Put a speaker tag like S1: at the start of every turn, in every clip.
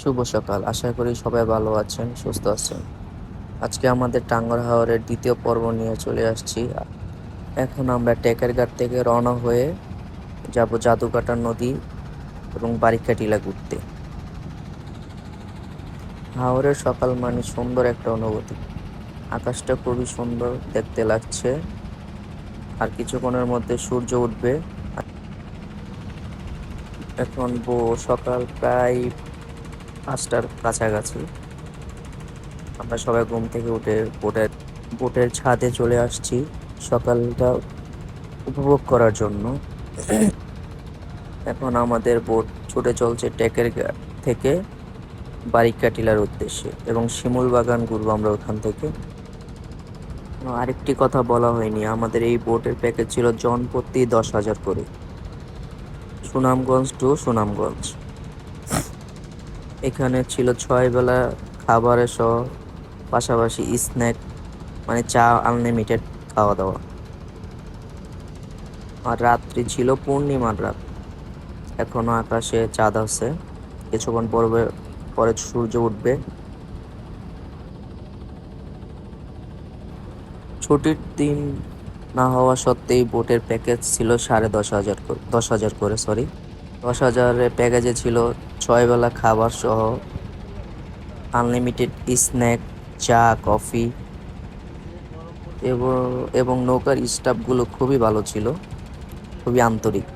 S1: শুভ সকাল। আশা করি সবাই ভালো আছেন, সুস্থ আছেন। আজকে আমাদের টাঙ্গর হাওরের দ্বিতীয় পর্ব নিয়ে চলে আসছি। এখন আমরা টেকের ঘাট থেকে রওনা হয়ে যাব জাদুকাটা নদী এবং বারিকা টিলা ঘুরতে। হাওরের সকাল মানে সুন্দর একটা অনুভূতি। আকাশটা খুবই সুন্দর দেখতে লাগছে। আর কিছুক্ষণের মধ্যে সূর্য উঠবে। এখন সকাল প্রায় পাঁচটার কাছাকাছি। আমরা সবাই ঘুম থেকে উঠে বোটের বোটের ছাদে চলে আসছি সকালটা উপভোগ করার জন্য। এখন আমাদের বোট ছুটে চলছে টেকের থেকে বারিকা টিলার উদ্দেশ্যে এবং শিমুল বাগান ঘুরবো আমরা ওখান থেকে। আরেকটি কথা বলা হয়নি। আমাদের এই বোটের প্যাকেজ ছিল জনপ্রতি দশ হাজার করে। সুনামগঞ্জ টু সুনামগঞ্জ। এখানে ছিল ছয় বেলা খাবারের সহ, পাশাপাশি স্ন্যাক মানে চা আনলিমিটেড খাওয়া দাওয়া আর রাত্রি ছিল পূর্ণিমার রাত। এখনও আকাশে চাঁদ আছে। কিছুক্ষণ পরে পরে সূর্য উঠবে। ছুটির দিন না হওয়া সত্ত্বেই বোটের প্যাকেজ ছিল সাড়ে দশ হাজার দশ হাজার করে সরি দশ হাজারের প্যাকেজে ছিল ছয় বেলা খাবার সহ আনলিমিটেড স্ন্যাক, চা, কফি এবং এবং নৌকার স্টাফগুলো খুবই ভালো ছিল, খুবই আন্তরিক।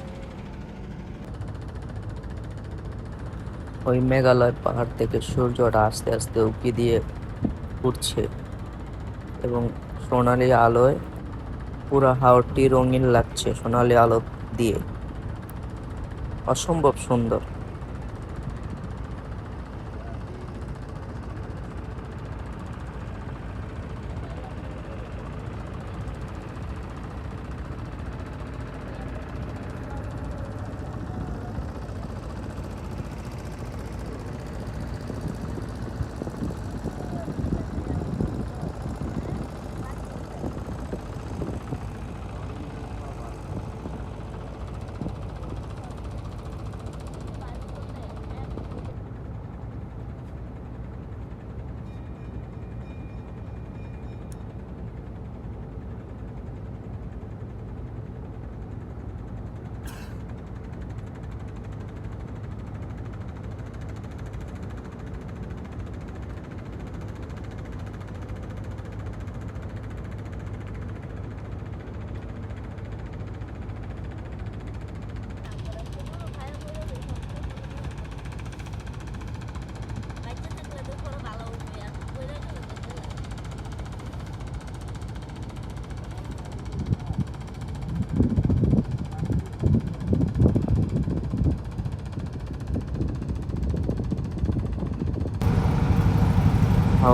S1: ওই মেঘালয় পাহাড় থেকে সূর্যটা আস্তে আস্তে উঁকি দিয়ে উঠছে এবং সোনালি আলোয় পুরো হাওরটি রঙিন লাগছে, সোনালি আলো দিয়ে। অসম্ভব সুন্দর।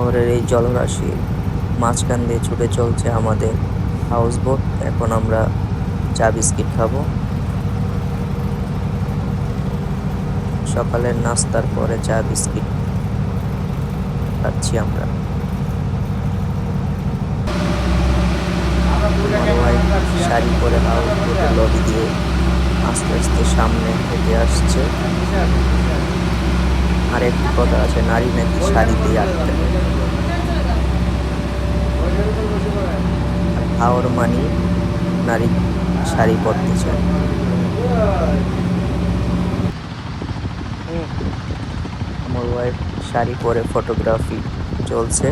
S1: হাওরের এই জলরাশি মাঝখান দিয়ে ছুটে চলছে আমাদের হাউস বোট এখন আমরা চা বিস্কিট খাব। সকালের নাস্তার পরে চা বিস্কিট খাচ্ছি আমরা। শাড়ি পরে হাউস বোটের লবি দিয়ে আস্তে আস্তে সামনে হেঁটে আসছে। আর কথা আছে, নারী নাকি শাড়ি দিয়ে আটকে হাওর মানি নারী শাড়ি পরতে চায়। আমার ওয়াইফ শাড়ি পরে ফটোগ্রাফি চলছে।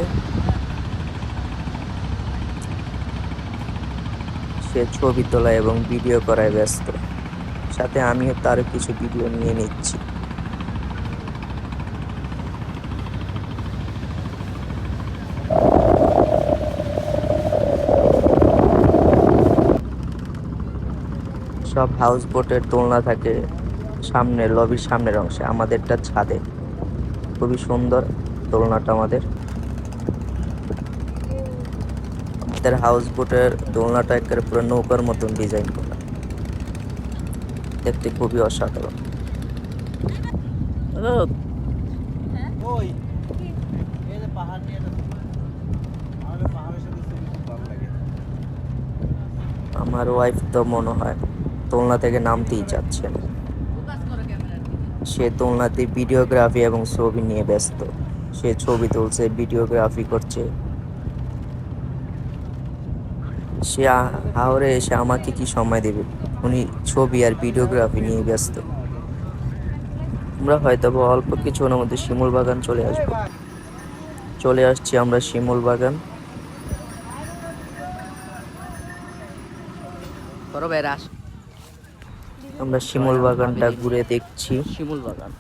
S1: সে ছবি তোলা এবং ভিডিও করায় ব্যস্ত। সাথে আমিও তার কিছু ভিডিও নিয়ে নিচ্ছি। সব হাউস বোটের দোলনা থাকে সামনে লবির সামনের অংশে আমাদেরটা ছাদে। খুবই সুন্দর দোলনাটা আমাদের। আমাদের হাউস বোটের দোলনাটা একেবারে পুরো নৌকার মতন ডিজাইন করা। দেখতে খুবই অসাধারণ। আমার ওয়াইফ তো মনে হয় দোলনা থেকে নামতেই চাচ্ছে। সে দোলনাতে ভিডিওগ্রাফি এবং ছবি নিয়ে ব্যস্ত। সে ছবি তুলছে, ভিডিওগ্রাফি করছে। সে হাওড়ে এসে আমাকে কি সময় দেবে? উনি ছবি আর ভিডিওগ্রাফি নিয়ে ব্যস্ত। আমরা হয়তো অল্প কিছুক্ষণের মধ্যে শিমুল বাগান চলে আসব। চলে আসছি আমরা শিমুল বাগান।
S2: বড়
S1: আমরা শিমুল বাগানটা ঘুরে দেখছি।
S2: শিমুল বাগান।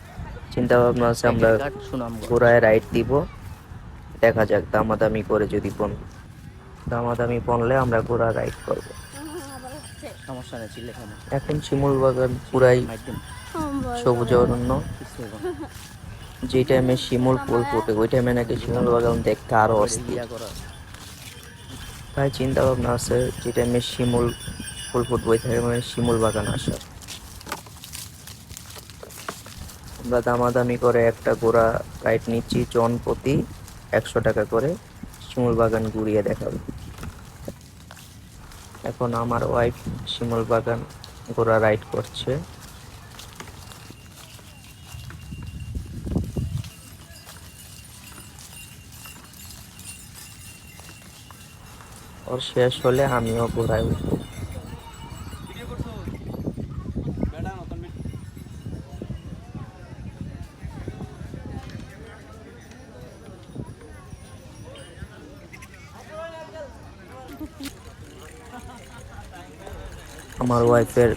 S1: চিন্তা ভাবনা আছে আমরা ঘোড়ায় রাইড দিব। দেখা যাক দামাদামি করে যদি পন দামাদামি পনলে আমরা ঘোড়া রাইড করব।
S2: সমস্যা নেই
S1: এখন শিমুল বাগান পুরাই সবুজ অরণ্য যে টাইমে শিমুল ফুল ফোটে ওই টাইমে নাকি শিমুল বাগান দেখতে আরও অস্থির। তাই চিন্তা ভাবনা আছে যে টাইমে শিমুল ফুল ফুটবে ওই টাইমে শিমুল বাগান আসা। আমরা দামাদামি করে একটা ঘোড়া রাইড নিচ্ছি, জন প্রতি একশো টাকা করে শিমুল বাগান ঘুরিয়ে দেখাবে। এখন আমার ওয়াইফ শিমুল বাগান ঘোড়া রাইড করছে। ওর শেষ হলে আমিও ঘোড়ায় উঠবো। আমার ওয়াইফের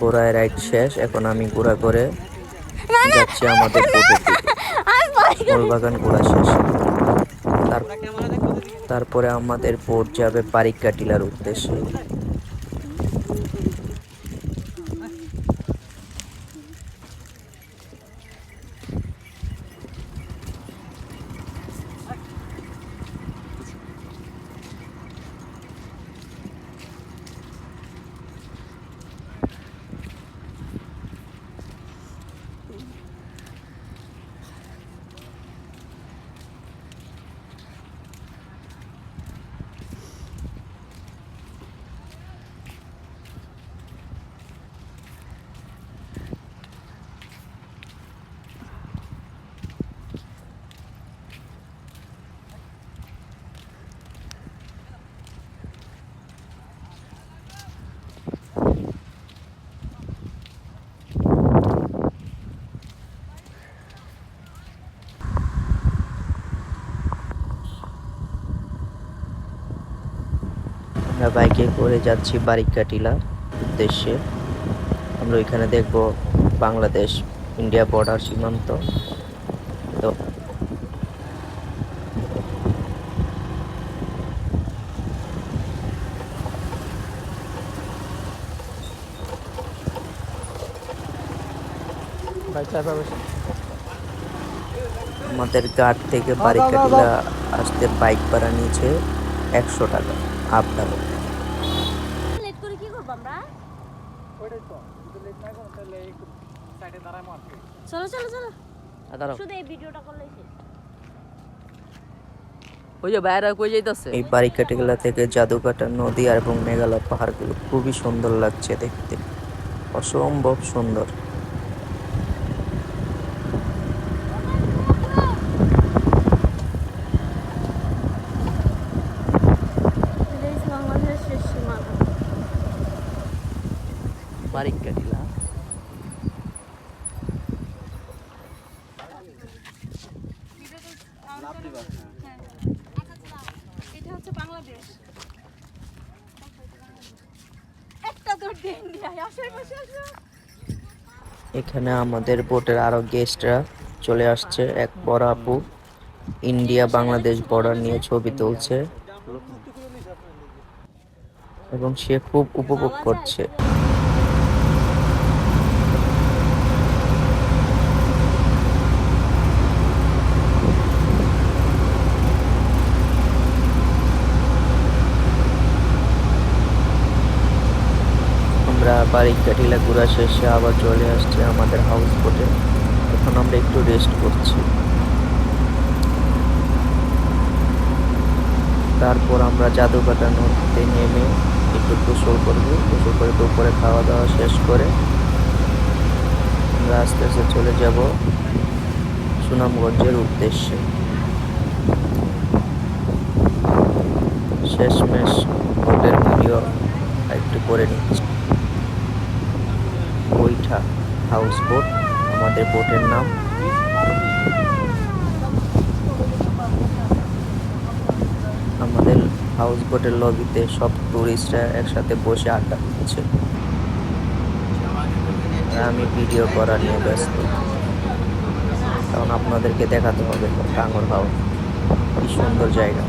S1: ঘোড়ায় রাইড শেষ এখন আমি ঘোড়া করে যাচ্ছি আমাদের বাগান ঘোরা শেষ। তার- তারপরে আমাদের বোট যাবে পারিকা টিলার উদ্দেশ্যে। বাইকে করে যাচ্ছি বারিকা টিলা উদ্দেশ্যে। আমরা ওইখানে দেখব বাংলাদেশ ইন্ডিয়া বর্ডার সীমান্ত। তো আমাদের ঘাট থেকে বারিকা টিলা আসতে বাইক ভাড়া নিয়েছে একশো টাকা আপ ডাউন
S3: লেট করে কি করব আমরা চলো চলো চলো।
S2: দাঁড়াও।
S3: শুধু এই ভিডিওটা করলেই শেষ।
S2: ওই যে বাইরে কই যাইতাছে?
S1: এই বারিকাটিগুলা থেকে জাদুকাটা নদী আর এবং মেঘালয় পাহাড়গুলো খুবই সুন্দর লাগছে দেখতে। অসম্ভব সুন্দর।
S3: এটা হচ্ছে বাংলাদেশের শেষ সীমানা
S2: বারিক কাটিলা
S3: এটা হচ্ছে বাংলাদেশ একটা দূর দিয়ে ইন্ডিয়ায় আশেপাশে আসো
S1: এখানে আমাদের বোটের আরও গেস্টরা চলে আসছে। এক বড় আপু ইন্ডিয়া বাংলাদেশ বর্ডার নিয়ে ছবি তুলছে। এবং সে খুব উপভোগ করছে। আমরা বাড়ির কাটিলা ঘোরা শেষে আবার চলে আসছে আমাদের হাউস বোটে এখন আমরা একটু রেস্ট করছি। তারপর আমরা জাদুকাটা নদীতে নেমে একটু গোসল করব। গোসল করে দুপুরে খাওয়া দাওয়া শেষ করে আমরা আস্তে আস্তে চলে যাব সুনামগঞ্জের উদ্দেশ্যে। শেষমেশ বোটের ভিডিও একটু করে নিচ্ছি। বৈঠা হাউস বোট আমাদের বোটের নাম। আমাদের হাউস বোটের লবিতে সব টুরিস্টরা একসাথে বসে আড্ডা দিচ্ছে। আমি ভিডিও করা নিয়ে ব্যস্ত। কারণ আপনাদেরকে দেখাতে হবে টাঙ্গর হাউস কি সুন্দর জায়গা।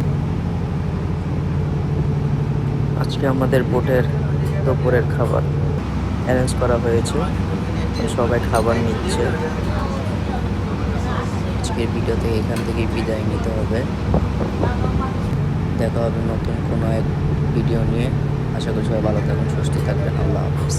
S1: আজকে আমাদের বোটের দুপুরের খাবার। অ্যারেঞ্জ করা হয়েছে। সবাই খাবার নিচ্ছে। আজকের ভিডিও থেকে এখান থেকে বিদায় নিতে হবে। দেখা হবে নতুন কোনো এক ভিডিও নিয়ে। আশা করি সবাই ভালো থাকবেন সুস্থ থাকবেন। আল্লাহ হাফিজ।